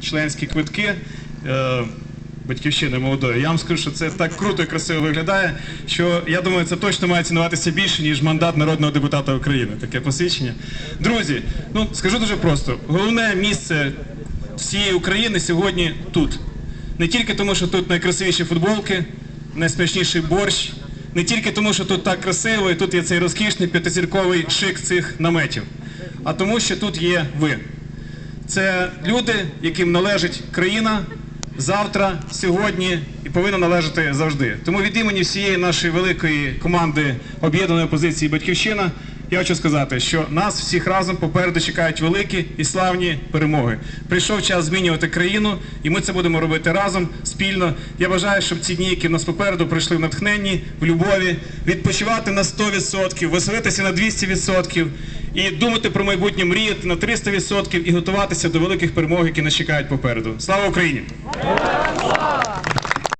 членські квитки. Е, Батьківщини молодої. Я вам скажу, що це так круто і красиво виглядає, що я думаю, це точно має цінуватися більше, ніж мандат народного депутата України. Таке посвідчення. Друзі, ну скажу дуже просто: головне місце всієї України сьогодні тут. Не тільки тому, що тут найкрасивіші футболки, найсмачніший борщ, не тільки тому, що тут так красиво, і тут є цей розкішний п'ятизірковий шик цих наметів, а тому, що тут є ви. Це люди, яким належить країна завтра, сьогодні і повинна належати завжди. Тому від імені всієї нашої великої команди об'єднаної опозиції Батьківщина я хочу сказати, що нас всіх разом попереду чекають великі і славні перемоги. Прийшов час змінювати країну, і ми це будемо робити разом спільно. Я бажаю, щоб ці дні, які в нас попереду, пройшли в натхненні, в любові, відпочивати на 100%, веселитися на 200%. І думати про майбутнє, мріяти на 300% і готуватися до великих перемог, які нас чекають попереду. Слава Україні!